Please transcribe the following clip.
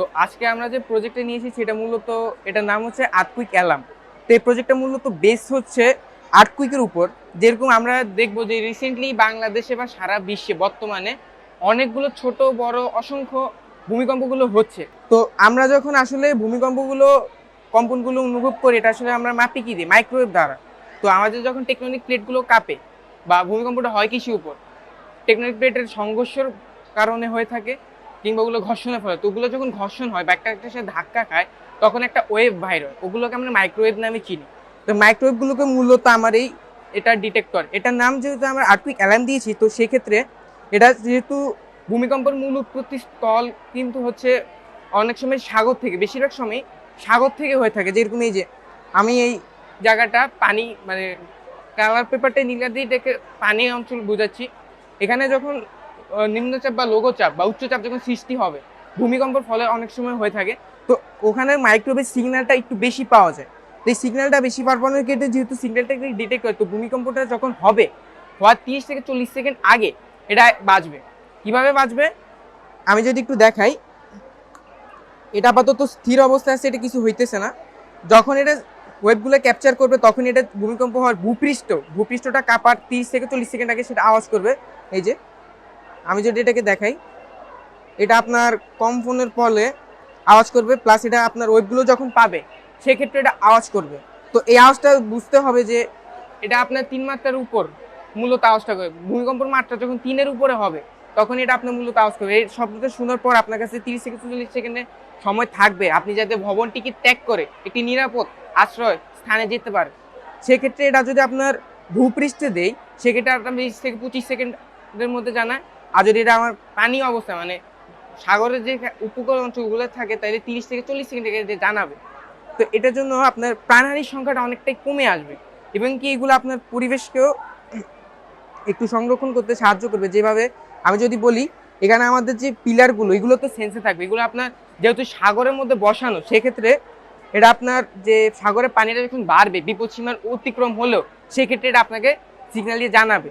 তো আজকে আমরা যে প্রজেক্টটা নিয়েছি, সেটা মূলত, এটার নাম হচ্ছে আর্থকুইক অ্যালাম তো এই প্রজেক্টটা মূলত বেস হচ্ছে আর্থকুইকের উপর। যেরকম আমরা দেখব যে রিসেন্টলি বাংলাদেশে বা সারা বিশ্বে বর্তমানে অনেকগুলো ছোট, বড়, অসংখ্য ভূমিকম্পগুলো হচ্ছে। তো আমরা যখন আসলে ভূমিকম্পগুলো, কম্পনগুলো অনুভব করি, এটা আসলে আমরা মাপি কি দিই মাইক্রোওয়েভ দ্বারা। তো আমাদের যখন টেকটনিক প্লেটগুলো কাঁপে বা ভূমিকম্পটা হয় কৃষি উপর টেকটনিক প্লেটের সংঘর্ষের কারণে হয়ে থাকে কিংবা ওগুলো ঘর্ষণের ফলে, তো ওগুলো যখন ঘর্ষণ হয় বা একটা একটার সাথে ধাক্কা খায়, তখন একটা ওয়েভ বাইর হয় ওগুলোকে আমরা মাইক্রোওয়েভ নামে চিনি। তো মাইক্রোওয়েভগুলোকে মূলত আমার এই এটা ডিটেক্টর এটার নাম যেহেতু আমরা আর্থিক অ্যালার্ম দিয়েছি, তো সেক্ষেত্রে এটা যেহেতু ভূমিকম্পের মূল উৎপত্তি স্থল কিন্তু হচ্ছে অনেক সময় সাগর থেকে, বেশিরভাগ সময় সাগর থেকে হয়ে থাকে। যেরকম এই যে আমি এই জায়গাটা পানি মানে কালার পেপারটা নীলা দিয়ে দেখে পানি অঞ্চল বোঝাচ্ছি। এখানে যখন নিম্নচাপ বা লঘুচাপ বা উচ্চচাপ যখন সৃষ্টি হবে, ভূমিকম্পের ফলে অনেক সময় হয়ে থাকে। তো ওখানে মাইক্রোওয়েভ সিগন্যালটা একটু বেশি পাওয়া যায়। তো এই সিগন্যালটা বেশি পারফরমেন্স ক্ষেত্রে যেহেতু সিগন্যালটা ডিটেক্ট করে তো ভূমিকম্পটা যখন হবে, হওয়ার তিরিশ থেকে চল্লিশ সেকেন্ড আগে এটা বাজবে। কীভাবে বাজবে? আমি যদি একটু দেখাই। এটা আপাতত স্থির অবস্থায় আছে, এটা কিছু হইতেছে না। যখন এটা ওয়েবগুলো ক্যাপচার করবে তখন এটা ভূমিকম্প হওয়ার ভূপৃষ্ঠ, ভূপৃষ্ঠটা কাপার তিরিশ থেকে চল্লিশ সেকেন্ড আগে সেটা আওয়াজ করবে। এই যে আমি যদি এটাকে দেখাই, এটা আপনার কম ফোনের ফলে আওয়াজ করবে প্লাস এটা আপনার ওয়েবগুলো যখন পাবে, সেক্ষেত্রে এটা আওয়াজ করবে। তো এই আওয়াজটা বুঝতে হবে যে এটা আপনার তিন মাত্রার উপর মূলত আওয়াজটা করবে। ভূমিকম্পর মাত্রা যখন তিনের উপরে হবে, তখন এটা আপনার মূলত আওয়াজ করবে। এই শব্দটা শোনার পর আপনার কাছে তিরিশ থেকে চল্লিশ সেকেন্ডে সময় থাকবে। আপনি যাতে ভবনটিকে ত্যাগ করে একটি নিরাপদ আশ্রয় স্থানে যেতে পারে সেক্ষেত্রে এটা যদি আপনার ভূপৃষ্ঠে দেয় সেক্ষেত্রে আপনার বিশ থেকে পঁচিশ সেকেন্ডের মধ্যে জানায় আর যদি এটা আমার পানি অবস্থা মানে সাগরের যে উপকূল অঞ্চলগুলো থাকে তাহলে তিরিশ থেকে চল্লিশ সেকেন্ড যে জানাবে। তো এটার জন্য আপনার প্রাণহানির সংখ্যাটা অনেকটাই কমে আসবে। এবং কি এগুলো আপনার পরিবেশকেও একটু সংরক্ষণ করতে সাহায্য করবে। যেভাবে আমি যদি বলি, এখানে আমাদের যে পিলারগুলো, এগুলো তো সেন্সে থাকবে। এগুলো আপনার যেহেতু সাগরের মধ্যে বসানো, সেক্ষেত্রে এটা আপনার যে সাগরের পানিটা যখন বাড়বে বিপদ সীমার অতিক্রম হলেও, সেক্ষেত্রে এটা আপনাকে সিগন্যাল দিয়ে জানাবে।